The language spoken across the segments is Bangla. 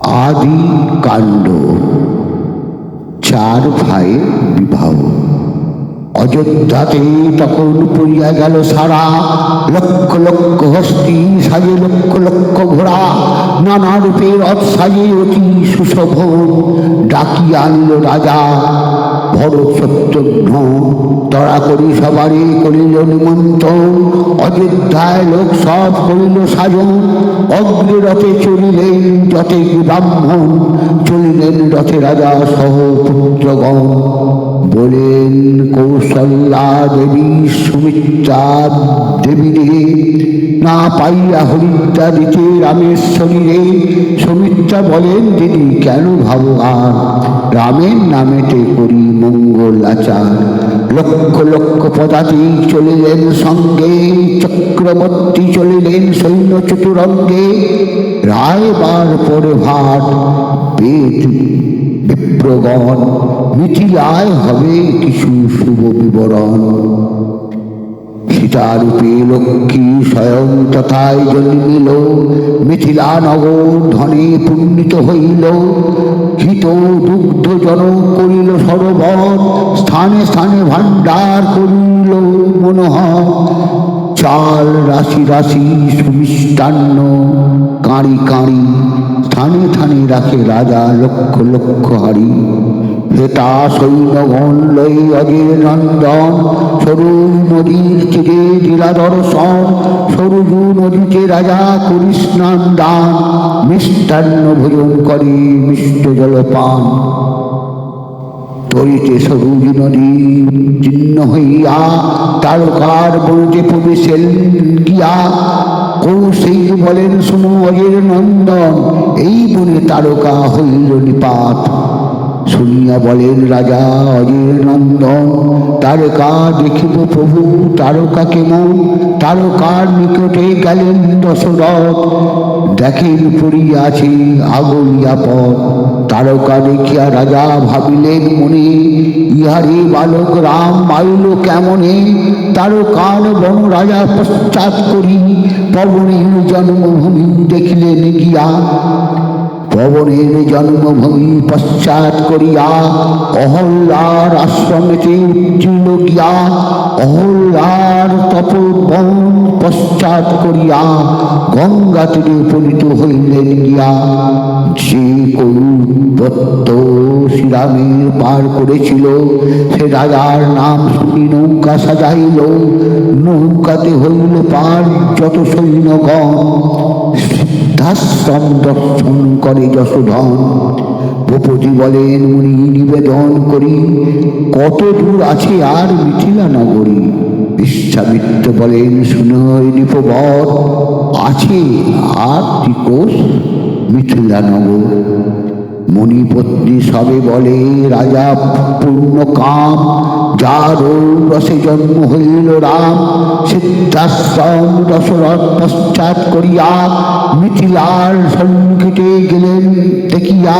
আদি কাণ্ড। চার ভাই বিবাহ। অযোধ্যাতে তখন পড়িয়া গেল সারা। লক্ষ লক্ষ হস্তি সাজে, লক্ষ লক্ষ ঘোড়া। নানা রূপে রথ সাজে অতি সুশোভন। ডাকিয়া আনল রাজা। ভরত শত্রুঘ্ন তড়া করি সবারই করিল নিমন্ত্রণ। অযোধ্যায় লোক সব করিল সাজন। অগ্নিরথে চলিলেন যতে ব্রাহ্মণ, চলিলেন রথে রাজা সহ পুত্রগণ বলেন কৌশল্যা দেবী সুমিত্রা দেবী। না পাইয়া হরিদ্রা দিতে রামেশ্বরী রে। সুমিত্রা বলেন দিদি কেন ভাবো রামের নামেতে করি মঙ্গল আচার। লক্ষ লক্ষ পদাতিক চলিলেন সঙ্গে, চক্রবর্তী চলিলেন সৈন্য চতুরঙ্গে। রায়বার পরে ভাট, বেদ বিপ্রগণ। মিথিলায় হবে কিছু শুভ বিবরণ। সীতারূপে লক্ষ্মী স্বয়ং তথায় জন্মিল মিথিলা নগর ধনে পুণ্যিত হইল। হিত দুগ্ধ জন করিল সরোবর স্থানে স্থানে ভাণ্ডার করিল মনোহর। চাল, রাশি রাশি, সুমিষ্টান্ন, কাঁড়ি কাঁড়ি স্থানে স্থানে রাখে রাজা লক্ষ লক্ষ হাড়ি। হেতা সৈন্যগণ লই অজের নন্দন, সরু নদীর তীরে দিলা দর্শন সরুজু নদীতে রাজা করি স্নান দান মিষ্টান্ন ভোজন করে মিষ্ট জলপান। তরিতে সবুজ নদী চিহ্ন হইয়া তারকার বনতে প্রবেশেন গিয়া। কৌশিক বলেন, শুনু অজের নন্দন, এই বনে তারকা হইল নিপাত। শুনিয়া বলেন রাজা অজের নন্দন তারকা দেখিব প্রভু, তারকা কেমন তারকার নিকটে গেলেন দশরথ। দেখেন পড়িয়াছে আগলিয়া পথ। তারকা দেখিয়া রাজা ভাবিলেন মনে, ইহারে বালক রাম মাইল কেমনে? তারকার বন রাজা পশ্চাৎ করি, পবনের জন্মভূমি দেখিলেন গিয়া। পবনের জন্মভূমি পশ্চাৎ করিয়া অহল্লার আশ্রমেতে উজ্জীল গিয়া অহল্লার তপবন পশ্চাৎ করিয়া গঙ্গা তীরে উপনীত হইলেন গিয়া। যে কৌবত্ত শ্রীরামের পার করেছিল, সে রাজার নাম শুনি নৌকা সাজাইল, নৌকাতে হইল পার যত সৈন্যগণ। সিদ্ধাশ্রম দর্শন করে যশোধন। ভূপতি বলেন উনি নিবেদন করি কত দূর আছে আর মিথিলা নগরী? বিশ্বামিত্র বলেন শুনই নিপবর আছে আর ত্রিকোষ মিথিলা নগর। মণিপত্নী সবে বলে, রাজা, পূর্ণ কাম। যার রসে জন্ম হইল রাম সিদ্ধাশ্রম দশরথ পশ্চাৎ করিয়া মিথিলার সন্নিকটে গেলেন, দেখিয়া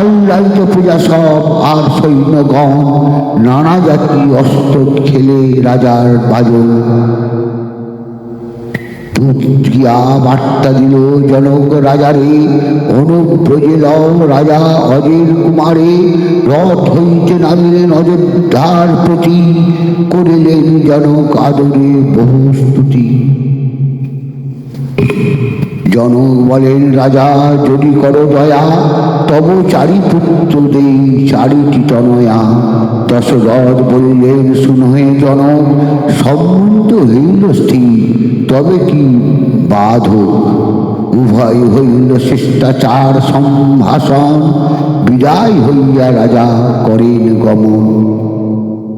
আল্লাহিত পূজা সব আর সৈন্যগণ নানা জাতি অস্ত্র খেলে রাজার গিয়া বার্তা দিল জনক রাজারে অনুব্রজেল রাজা অজের কুমারে, রথ হইতে নামিলেন অযোধ্যার প্রতি, করিলেন জনক আদরে বহু স্তুতি। জনক বলেন, রাজা, যদি করো দয়া, তব চারি পুত্র দেই চারিটি তনয়া। দশরথ বলিলেন শুনহে জনক সম্বন্ধ হইল স্থির। তবে কি বাধ উভয় হইল শিষ্টাচার সম্ভাষণ বিদায় হইয়া রাজা করেন গমন।